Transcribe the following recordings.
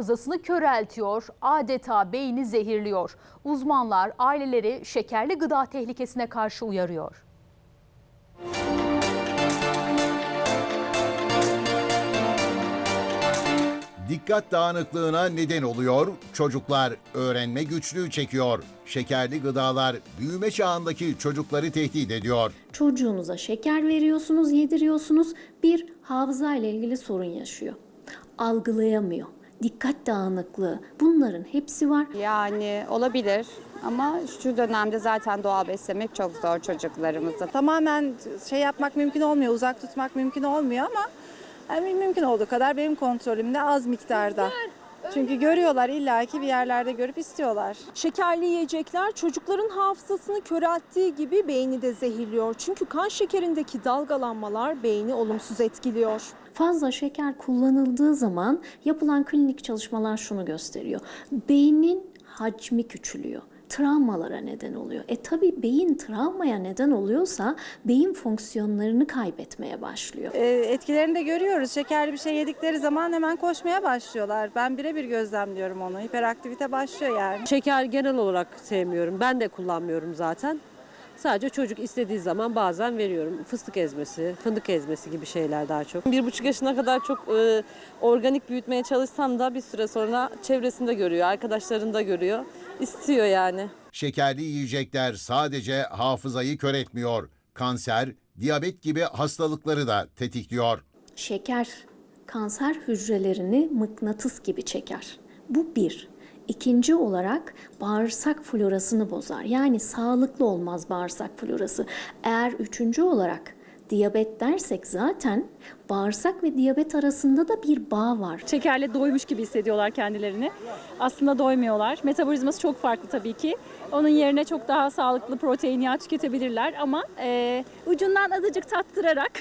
hafızasını köreltiyor, adeta beyni zehirliyor. Uzmanlar aileleri şekerli gıda tehlikesine karşı uyarıyor. Dikkat dağınıklığına neden oluyor, çocuklar öğrenme güçlüğü çekiyor. Şekerli gıdalar büyüme çağındaki çocukları tehdit ediyor. Çocuğunuza şeker veriyorsunuz, yediriyorsunuz. Bir hafıza ile ilgili sorun yaşıyor. Algılayamıyor. Dikkat dağınıklığı. Bunların hepsi var. Yani olabilir ama şu dönemde zaten doğal beslemek çok zor çocuklarımızı. tamamen şey yapmak mümkün olmuyor, uzak tutmak mümkün olmuyor ama yani mümkün olduğu kadar benim kontrolümde az miktarda. Çünkü görüyorlar illaki bir yerlerde görüp istiyorlar. Şekerli yiyecekler çocukların hafızasını körelttiği gibi beyni de zehirliyor. Çünkü kan şekerindeki dalgalanmalar beyni olumsuz etkiliyor. Fazla şeker kullanıldığı zaman yapılan klinik çalışmalar şunu gösteriyor. Beynin hacmi küçülüyor. Travmalara neden oluyor. E tabi beyin travmaya neden oluyorsa beyin fonksiyonlarını kaybetmeye başlıyor. Ee, etkilerini de görüyoruz. Şekerli bir şey yedikleri zaman hemen koşmaya başlıyorlar. Ben birebir gözlemliyorum onu. Hiperaktivite başlıyor yani. Şeker genel olarak sevmiyorum. Ben de kullanmıyorum zaten. Sadece çocuk istediği zaman bazen veriyorum. Fıstık ezmesi, fındık ezmesi gibi şeyler daha çok. Bir buçuk yaşına kadar çok e, organik büyütmeye çalışsam da bir süre sonra çevresinde görüyor, arkadaşlarında görüyor. İstiyor yani. Şekerli yiyecekler sadece hafızayı kör etmiyor. Kanser, diyabet gibi hastalıkları da tetikliyor. Şeker kanser hücrelerini mıknatıs gibi çeker. Bu bir. İkinci olarak bağırsak florasını bozar. Yani sağlıklı olmaz bağırsak florası. Eğer üçüncü olarak diyabet dersek zaten bağırsak ve diyabet arasında da bir bağ var. şekerle doymuş gibi hissediyorlar kendilerini. Aslında doymuyorlar. Metabolizması çok farklı tabii ki. Onun yerine çok daha sağlıklı protein yağ tüketebilirler ama e, ucundan azıcık tattırarak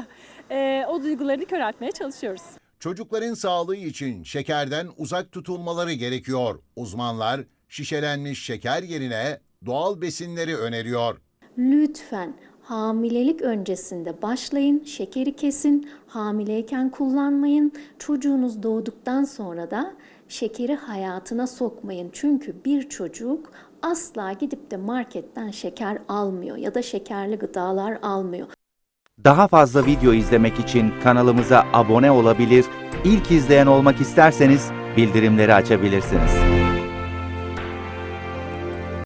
e, o duygularını köreltmeye çalışıyoruz. Çocukların sağlığı için şekerden uzak tutulmaları gerekiyor. Uzmanlar şişelenmiş şeker yerine doğal besinleri öneriyor. Lütfen hamilelik öncesinde başlayın, şekeri kesin, hamileyken kullanmayın. Çocuğunuz doğduktan sonra da şekeri hayatına sokmayın. Çünkü bir çocuk asla gidip de marketten şeker almıyor ya da şekerli gıdalar almıyor. Daha fazla video izlemek için kanalımıza abone olabilir, ilk izleyen olmak isterseniz bildirimleri açabilirsiniz.